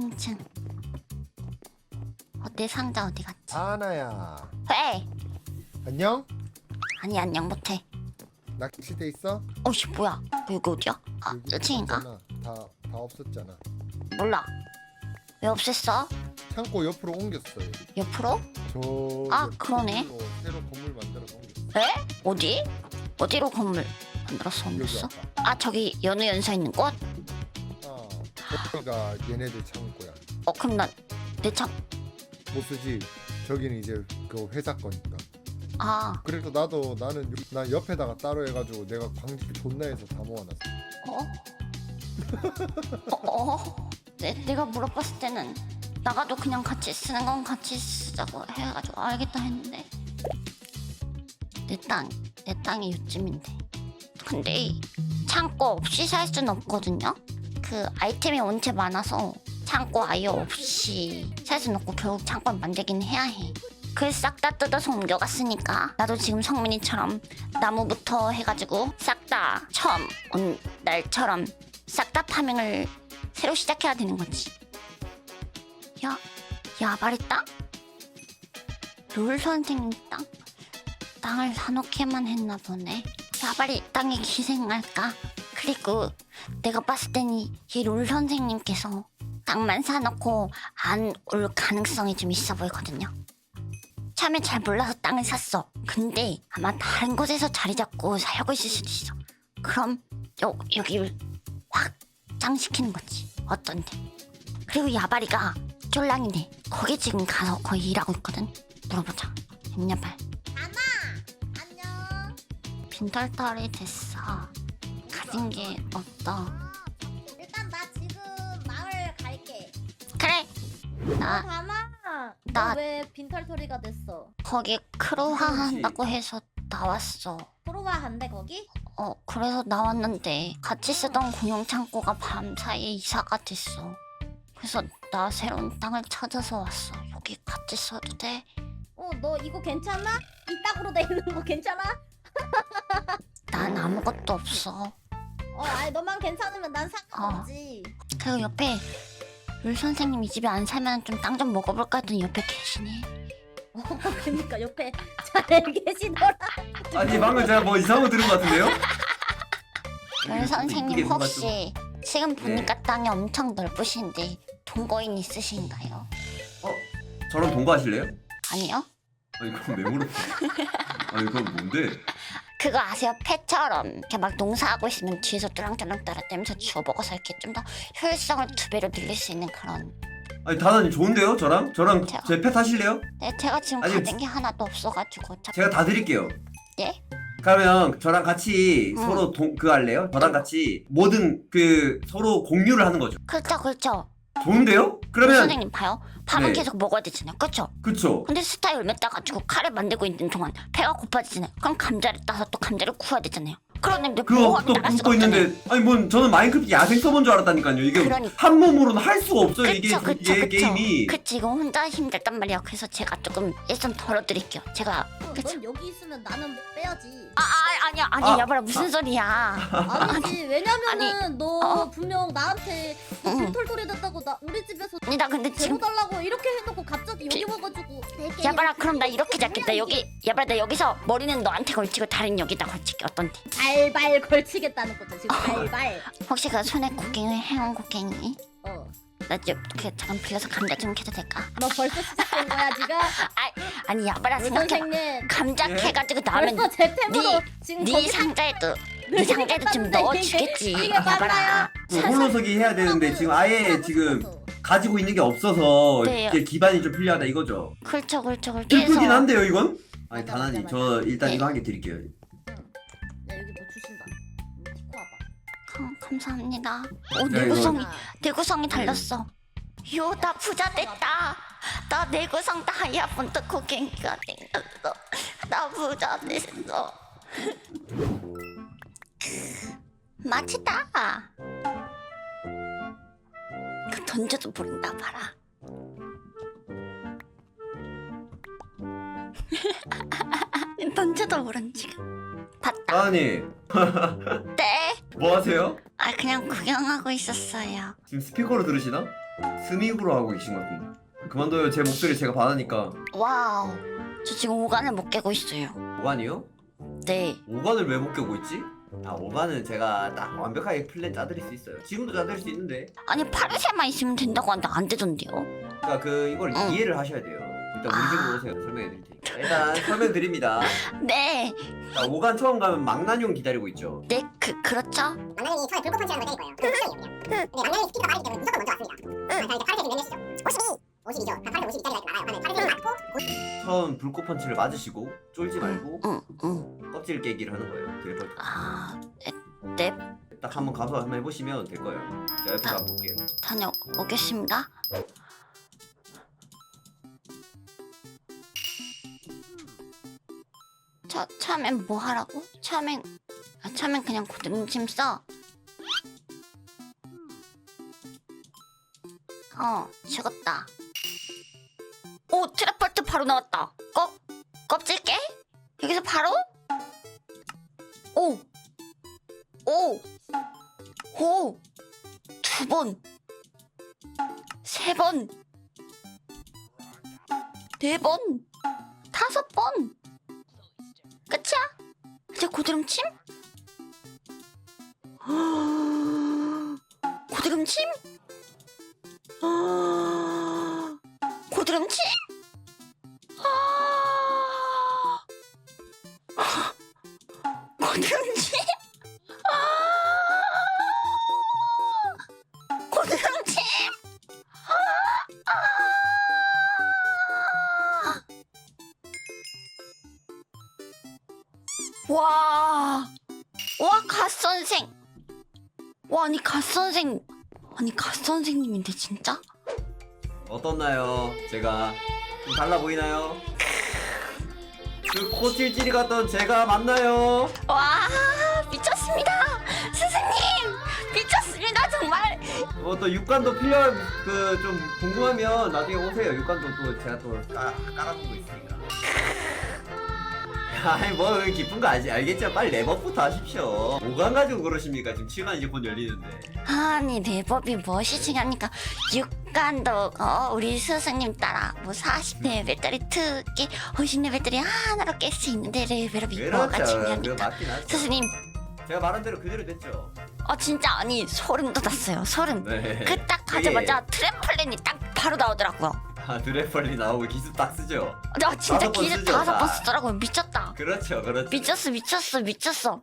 2층. 어, 내 상자 어디 갔지? 아나야 왜? 안녕? 아니 안녕 못해. 낚시대 있어? 어씨 뭐야? 여기 어디야? 아 여기 1층인가? 없잖아. 다, 다 없었잖아 몰라. 왜 없앴어? 창고 옆으로 옮겼어요 옆으로? 저 아, 옆 그러네. 새로 건물 만들어서 옮겼어 에? 어디? 어디로 건물 만들어서 여기 옮겼어? 아까 아 저기 연우 연서 있는 곳? 어 여기가 얘네들 창고야 어 그럼 난내 창. 못 쓰지 저기는 이제 그 회사 거니까 아 그래서 나도 나는 요- 난 옆에다가 따로 해가지고 내가 광질 존나 해서 다 모아놨어 어? 어? 어? 내, 내가 물어봤을 때는 나가도 그냥 같이 쓰는 건 같이 쓰자고 해가지고 알겠다 했는데 내 땅, 내 땅이 요쯤인데 근데 창고 없이 살 수는 없거든요? 그 아이템이 원체 많아서 창고 아예 없이 살 수는 없고 결국 창고를 만들긴 해야 해 그걸 싹 다 뜯어서 옮겨갔으니까 나도 지금 성민이처럼 나무부터 해가지고 싹 다 처음 온 날처럼 싹 다 파밍을 새로 시작해야 되는 거지. 야, 야바리 땅? 롤 선생님 땅? 땅을 사놓기만 했나 보네. 야바리 땅에 기생할까? 그리고 내가 봤을 때는 이 롤 선생님께서 땅만 사놓고 안 올 가능성이 좀 있어 보이거든요. 처음에 잘 몰라서 땅을 샀어. 근데 아마 다른 곳에서 자리 잡고 살고 있을 수도 있어. 그럼 요, 여기를 확장시키는 거지. 어떤데? 그리고 야바리가 쫄랑이네. 거기 지금 가서 거의 일하고 있거든. 물어보자. 냠냠발. 안녕. 빈털털이 됐어. 가진 게 없어. 일단 나 지금 마을 갈게. 그래. 어, 나 다마. 나- 너왜 빈털터리가 됐어? 거기 크로화 한다고 해서 나왔어. 프로와 한대 거기? 어, 그래서 나왔는데 같이 쓰던 공용 창고가 밤 사이에 이사가 됐어. 그래서 나 새로운 땅을 찾아서 왔어. 여기 같이 써도 돼? 어, 너 이거 괜찮아? 이 땅으로 돼 있는 거 괜찮아? 난 아무것도 없어. 어, 아니 너만 괜찮으면 난 상관없지. 그리고 옆에 룰 선생님 이 집에 안 살면 좀 땅 좀 먹어볼까 했더니 옆에 계시네. 어, 그러니까 옆에 잘 계시더라. 아니 방금 제가 뭐 이상한 거 들은 것 같은데요? 룰 이게 선생님 뭔가 혹시 지금 보니까 땅이 엄청 넓으신데 동거인 있으신가요? 저랑 동거하실래요? 아니요? 아니 그럼 왜 물어봐? 아니 그럼 뭔데? 그거 아세요? 패처럼 이렇게 막 농사하고 있으면 뒤에서 뚜랑뚜랑 따라다니면서 주워 먹어서 이렇게 좀 더 효율성을 두 배로 늘릴 수 있는 그런 아니 다나님 좋은데요? 저랑? 저랑 제가- 제 하실래요? 네, 제가 지금 아니, 가진 게 하나도 없어가지고 자, 제가 다 드릴게요. 예? 그러면 저랑 같이 응. 서로 동, 그 할래요? 저랑 같이 모든 그 서로 공유를 하는 거죠. 그렇죠 그렇죠 좋은데요? 룰 그러면 선생님 봐요 밥은 네. 계속 먹어야 되잖아요 그렇죠? 그쵸? 근데 스타 열매 따가지고 칼을 만들고 있는 동안 배가 고파지잖아요 그럼 감자를 따서 또 감자를 구워야 되잖아요 그런데 그거 보호하고 또 없잖아요 있는데 아니 뭐 저는 마인크래프트 야생 서버인 줄 알았다니까요. 이게 그러니까. 한 몸으로는 할 수가 없어요. 이게 그쵸 그쵸 이게 그쵸 게임이. 그치 이거 혼자 힘들단 말이야 그래서 제가 조금 일 좀 덜어드릴게요 제가 어, 그쵸. 넌 여기 있으면 나는 빼야지. 아, 아 아니야 아니 아, 야봐라 무슨 소리야 아니지. 왜냐면은 너 어. 분명 나한테 응. 빈털터리 됐다고 나 우리 집에서 아니 나 근데 지금 재워달라고 이렇게 해놓고 갑자기 여기 비- 와가지고 야봐라 그럼 나 이렇게 잡겠다 여기 야봐라 나 여기서 머리는 너한테 걸치고 다리는 여기다 걸칠게 어떤데 발발 걸치겠다는 거죠 지금 발발 혹시 그 손에 곡괭이 해온 곡괭이 어너 나 이렇게 잠깐 빌려서 감자 좀 캐도 될까 벌써 시작된 거야 지금 아니 야봐라 물 생각해 선생님 감자 예? 캐가지고 나오면 벌써 제 템으로 지금 네 거기 상자에도 네 상자에도 좀 넣어주겠지 이게 맞나요? 그 홀로서기 해야 되는데 지금 아예 지금 가지고 있는 게 없어서 네. 이렇게 기반이 좀 필요하다 이거죠. 그렇죠 그렇죠 그렇죠 슬프긴 그래서 한데요 이건? 아니 맞아, 맞아, 저 일단 네. 이거 한 개 드릴게요. 뭐 주신다 음, 티코 와봐. 감, 감사합니다. 오 네, 내구성이 아, 내구성이 달렸어. 요 나 부자 됐다. 나 내구성 다이아몬드 곡괭이가 생겼어. 나 부자 됐어. 맛있다. 그 던져도 모른다 봐라. 던져도 모른 지금 봤다 다나님 네? 뭐 하세요? 아 그냥 구경하고 있었어요 지금 스피커로 들으시나? 스미으로 하고 계신 것 같은데 그만둬요 제 목소리 제가 받으니까 와우. 저 지금 오간을 못 깨고 있어요. 오간이요? 네. 오간을 왜 못 깨고 있지? 아 오간은 제가 딱 완벽하게 플랜 짜드릴 수 있어요 지금도 짜드릴 수 있는데 아니 파르세만 있으면 된다고 하는데 안 되던데요? 그러니까 그 이걸 응. 이해를 하셔야 돼요 일단 우리 아. 집으로 오세요 설명해 드릴 테니까 일단 설명 드립니다 네. 자, 오간 처음 가면 망나뇽 기다리고 있죠 네, 그 그렇죠. 망나뇽이 처음에 불꽃 펀치라는 걸 때릴 거예요. 그건 실력이에요, 그냥. 근데 망나뇽이 스피드가 빠르기 때문에 무조건 먼저 왔습니다. 자, 이제 파르세님 몇 년이시죠? 52! 52죠. 다 파르세 52짜리가 이렇게 나가요. 하면 파르세님 맞고 처음 불꽃 펀치를 맞으시고 쫄지 말고 응, 응. 껍질 깨기를 하는 거예요 드래퍼 아, 네, 네. 딱 한번 가서 한번 해보시면 될 거예요 자 옆에서 한번 볼게요 다녀오겠습니다. 저 처음엔 뭐 하라고? 처음엔 아, 처음엔 그냥 고등짐 써. 어, 죽었다. 오, 트래펄트 바로 나왔다. 껍 껍질 깨? 여기서 바로? 오, 오, 오, 두 번. 세 번, 네 번, 다섯 번. 고드름침? 고드름침? 고드름침? 와, 와, 갓 선생. 와, 아니 갓 선생, 아니 갓 선생님인데 진짜? 어떻나요? 제가 좀 달라 보이나요? 그 코찔찔이 갔던 제가 맞나요? 와, 미쳤습니다, 스승님, 미쳤습니다 정말. 뭐 또 육관도 필요한 그 좀 궁금하면 나중에 오세요. 육관도 또 제가 또 깔, 깔아두고 있으니까. 아니 뭐 기쁜 거 아시, 알겠죠? 빨리 랩업부터 하십시오. 뭐가 가지고 그러십니까? 지금 시간 이제 곧 열리는데. 아니 내법이 무엇이지 하니까 육간도 어, 우리 스승님 따라 뭐 40레벨짜리 특기 50레벨짜리 하나로 깰 수 있는데 레벨업이 뭐가 그렇죠. 그거 중요합니까 맞긴 하죠. 스승님 제가 말한 대로 그대로 됐죠. 어 진짜 아니 소름 돋았어요 소름 네. 그 딱 가자마자 트램펄린이 딱 바로 나오더라고요 아 드래펄리 나오고 기술 딱 쓰죠. 나 진짜 다섯 번 기술 쓰죠, 다섯 다. 번 쓰더라고요 미쳤다 그렇죠, 그렇죠. 미쳤어 미쳤어 미쳤어